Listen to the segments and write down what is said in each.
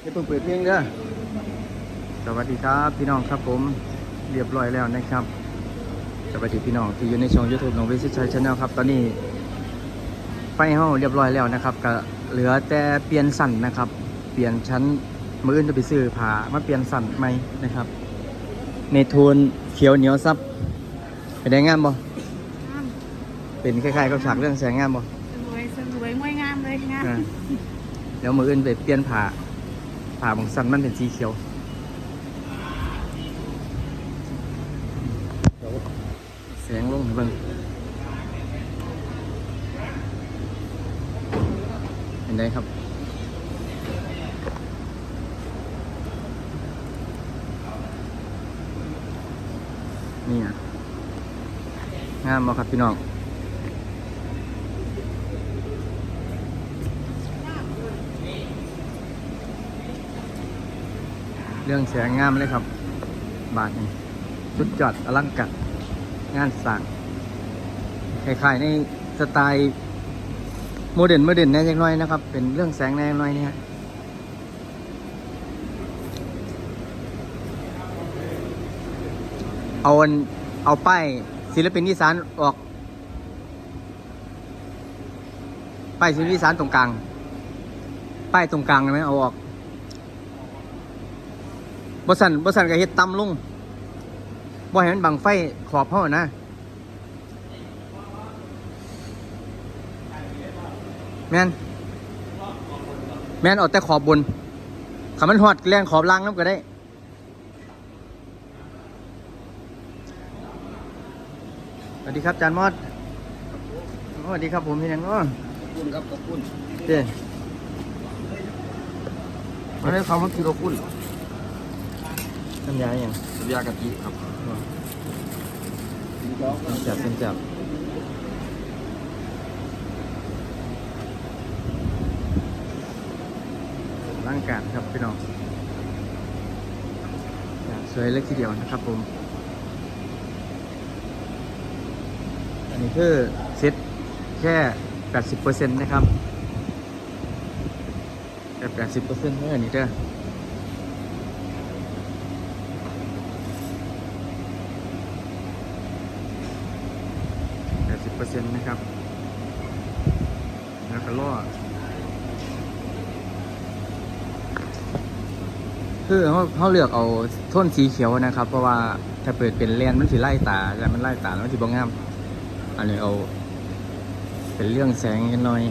ให้เพิ่งเปิดเพลงเด้อสวัสดีครับพี่น้องครับผมเรียบร้อยแล้วนะครับสวัสดีพี่น้องที่อยู่ในช่อง YouTube น้องเวสิชัยชาแนลครับ ตอนนี้ไฟเฮาเรียบร้อยแล้วนะครับก็เหลือแต่เปลี่ยนสั่นนะครับ เปลี่ยนชั้นมืออื่นจะไปซื้อผ้ามาเปลี่ยนสั่นใหม่นะครับ ในโทนเขียวเหนียวซับเป็นได้งามบ่งามเป็นคล้ายๆกับฉากเรื่องแสงงามบ่สวยสวยมวยงามเลยงามอ่าเดี๋ยวมืออื่นไปเปลี่ยนผ้า ผ้าของสันมันเป็นสีเขียวแสงลงห้เบิ่งเห็นได้ครับนี่อะงามบ่ครับพี่น้อง เรื่องแสงงามเลยครับ บาทนี้ชุดจอดอลังการงานสั่งคล้ายๆในสไตล์โมเดิร์นโมเดิร์นแน่จังน้อยนะครับ เป็นเรื่องแสงแน่น้อยนี่ฮะเอาเอาป้ายศิลปินอีสานออกป้ายศิลปินอีสานตรงกลางป้ายตรงกลางได้ไหมเอาออก บสันบสันก็เฮ็ดต่ำลงบ่ให้มันบังไฟขอบเฮานะแม่นแม่นเอาแต่ขอบบนขามันหอดแรงขอบล่างน้ำก็ได้ สวัสดีครับจานมอดสวัสดีครับผมพี่นังอ้อขอบคุณครับขอบคุณเจ้มาได้คำว่าคือขอบคุณ น้ำยาอย่างสัญญากะทิครับจับเป็นจับร่างกายครับพี่น้องสวยเล็กทีเดียวนะครับผม อันนี้คือเซ็ตแค่ 80%นะครับแต่80%เท่านี้เด้อ 80%นะครับแล้วก็ล่อคือเขาเขาเลือกเอาโทนสีเขียวนะครับ เพราะว่าถ้าเปิดเป็นเลนมันสิไล่ตาแล้วมันไล่ตาแล้วมันสิบ่งาม อันนี้เอา เป็นเรื่องแสงนิดหน่อย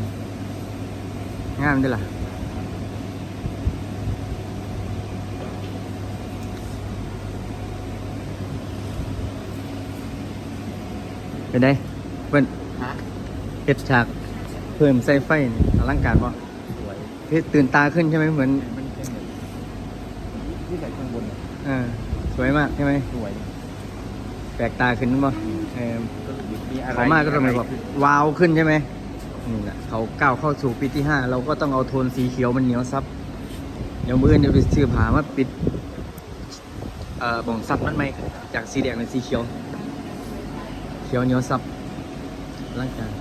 งามด้วยล่ะเป็นไง เพิ่นฮะเฮ็ดฉากเพิ่มใส่ไฟนี่อลังการป่ะสวยเฮ็ดตื่นตาขึ้นใช่ไหมเหมือนมันเป็นแบบที่ใส่ข้างบนเออสวยมากใช่ไหมสวยแปลกตาขึ้นป่ะเออก็มีอะไรเขามากก็ต้องแบบว้าวขึ้นใช่ไหมนี่แหละเขาก้าวเข้าสู่ปีที่ห้าเราก็ต้องเอาโทนสีเขียวมันเหนียวซับเดี๋ยวมืออนเดี๋ยวไปซื้อผ้ามาปิดเอ่อบ่งซับมันไหมจากสีแดงเป็นสีเขียว เขียวเหนียวซับ ร่างกาย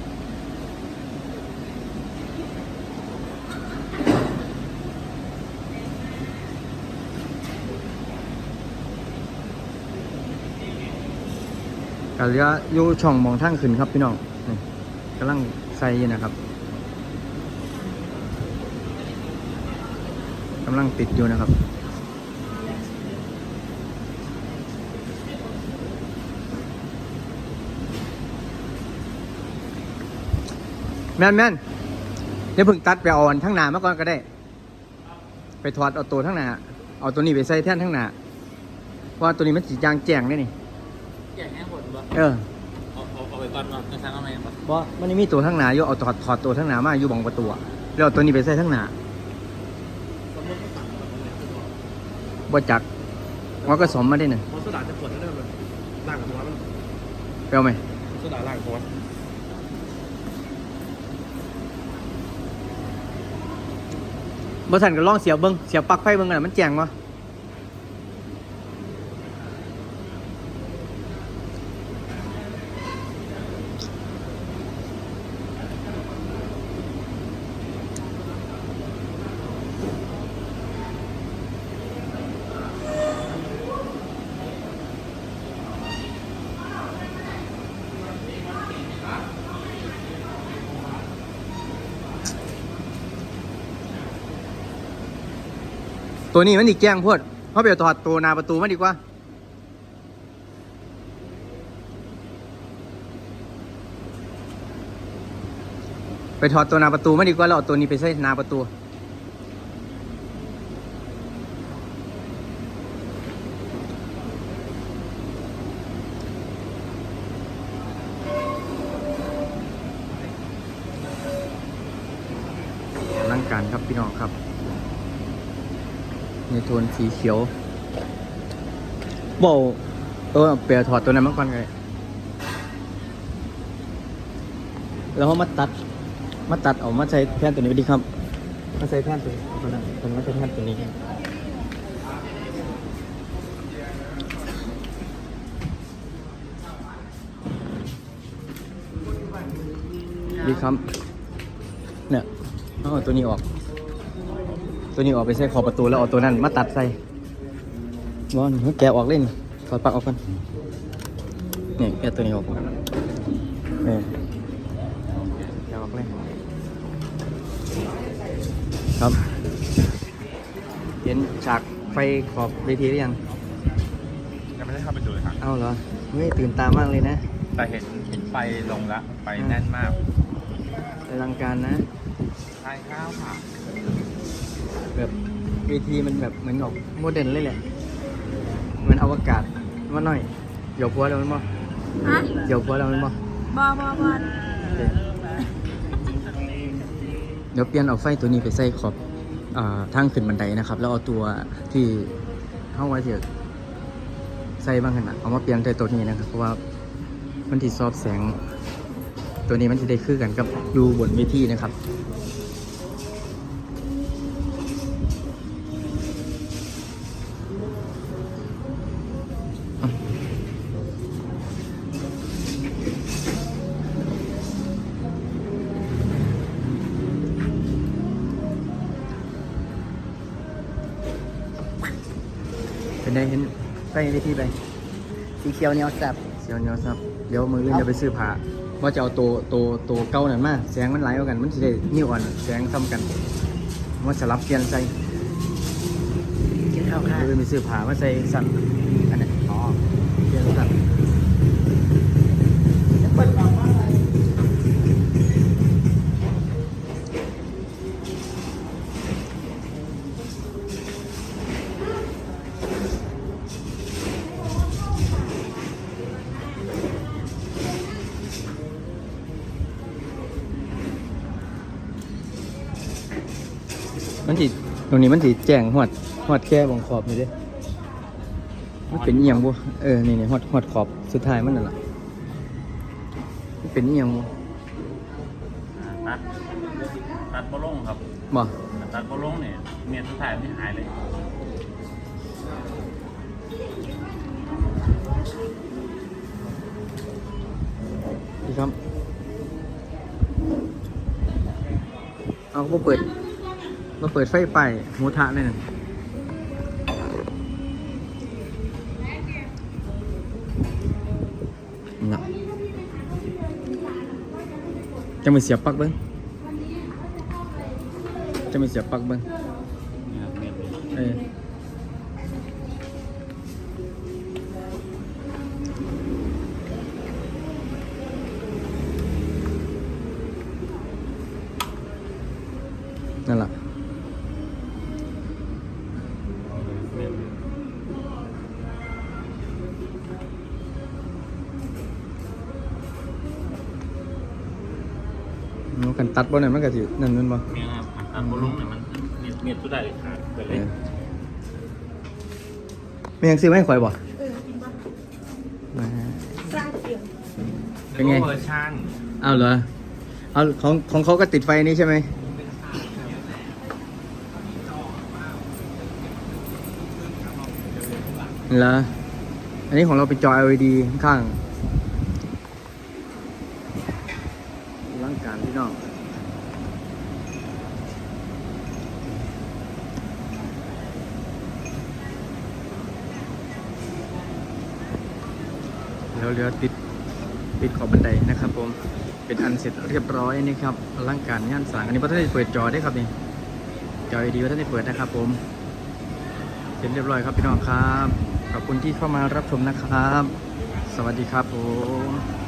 กเหลืออยู่ช่องมองทางขึ้นครับพี่น้องกำลังใส่ยนะครับกำลังติดอยู่นะครับ แม่นแม่นเดี๋ยวเพิ่งตัดไปเอาอันทั้งหน้ามาก่อนก็ได้ ไปถอดเอาตัวทั้งหน้าเอาตัวนี้ไปใส่แท่นทั้งหน้าเพราะว่าตัวนี้มันสีจางแจ้งได้นี่แกะแห้งหมดบ่เออเอาเอาเอาไปก่อนมาจะสั่งเอาไหมบ่เพราะมันยังมีตัวทั้งหน้าอยู่เอาถอดถอดตัวทั้งหน้ามาอยู่บองประตูอะแล้วเอาตัวนี้ไปใส่ทั้งหน้าบ่จักว่าก็สมมาได้หนึ่งเพราะโซดาจะปวดแล้วเริ่มเลยล่างหัวมันไปเอาไหมโซดาล่างหัว บ่สันก็ลองเสียบเบิ้งเสียบปลั๊กไฟเบิ้งกันนะมันแจ้งวะ ตัวนี้มันอีกแจ้งโพดเขาไปเอาถอดตัวนาประตูมาดีกว่า ไปถอดตัวนาประตูมาดีกว่าแล้วเอาตัวนี้ไปใส่นาประตูร่างการครับพี่น้องครับ โทนสีเขียวบอเออเปลี่ยนถอดตัวนั้นมาก่อนไงแล้วเขามาตัด มาตัดออกมาใช้แผ่นตัวนี้ไปดีครับ มาใช้แผ่นตัวนี้เอาตัวนั้นตัวนั้นใช้แผ่นตัวนี้ดีครับ เนี่ยเอาตัวนี้ออก ตัวนี้ออกไปใส่ขอบประตูแล้วเอาตัวนั้นมาตัดใส่บอลแกะออกเล่นถอดปลั๊กออกก่อนนี่แกะตัวนี้ออกก่อนนี่แกะออกเลยครับ เห็นฉากไฟขอบเวทีหรือยังยังไม่ได้เข้าไปดูเลยครับ เอาเหรอเฮ้ยตื่นตามากเลยนะ แต่เห็นเห็นไฟลงแล้วไฟแน่นมากอลังการนะใช่ข้าวค่ะ แบบเวทีมันแบบเหมือนออกโมเดิร์นเลยแหละเหมือนอวกาศมาหน่อยเดี๋ยวพัวเรามันบ่ฮะเดี๋ยวพัวเรามันบ่บอบอบอเดี๋ยวเปลี่ยนเอาไฟตัวนี้ไปใส่ขอบอ่าทางขึ้นบันไดนะครับ แล้วเอาตัวที่เข้าไว้ที่ใส่บ้างขนาดเอามาเปลี่ยนใส่ตัวนี้นะครับ เพราะว่ามันที่ซอบแสง ตัวนี้มันจะได้คือกันกับดูบนเวทีนะครับ เป็นได้เห็นไฟเวทีไปสีเขียวเหนียวแซ่บเสียวเหนียวครับเดี๋ยวมือเล่นจะไปซื้อผ้าว่าจะเอาตัวตัวตัวเก่านั่นมาแสงมันไหลเอากัน มันจะได้นิ่วอ่อนแสงซ้ำกันว่าสลับเปลี่ยนใจกินข้าวค่ะเดี๋ยวไปซื้อผ้ามาใส่สั่นอันนี้อ๋อเปลี่ยนสั่น มันสิตรงนี้มันสิแจ้งหอดหอดแค่บงขอบนี่เด้มันเป็นเอียงบ่เออนี่นี่หอดหอดขอบสุดท้ายมันนั่นแหละมันเป็นเอียงบ่ตัดตัดโบลงครับบ่ตัดโบลงเนี่ยเมียสุดท้ายไม่หายเลยดีครับ เอาบ่เปิด มาเปิดไฟไปหมูทะเลยนั่นน่ะจะไม่เสียบปลั๊กเบิ้งจะไม่เสียบปลั๊กเบิ้ง กันตัดบ่เนี่ยมันก็สินั่นนั่นบ่เมียครับตัดโบลงเนี่ยมันเมียเมียสุดท้ายขาดไปเลเอยอไม่ยังซื้อไม่ข่อยบ่เออกินปะมาซาเขียวเป็นไงเวอร์ชันเอาเหรอ เอาของของเขาก็ติดไฟนี้ใช่ไหมเหรอ อันนี้ของเราเป็นจอ LED ข้างๆร่างการพี่น้อง แล้วเรือติดติดขอบบันไดนะครับ ผมเป็นอันเสร็จเรียบร้อยนะครับอลังการงานสางอันนี้พระท่านได้เปิดจอได้ครับนี่จอ LED พระท่านได้เปิดนะครับ ผมเสร็จเรียบร้อยครับพี่น้องครับขอบคุณที่เข้ามารับชมนะครับ สวัสดีครับผม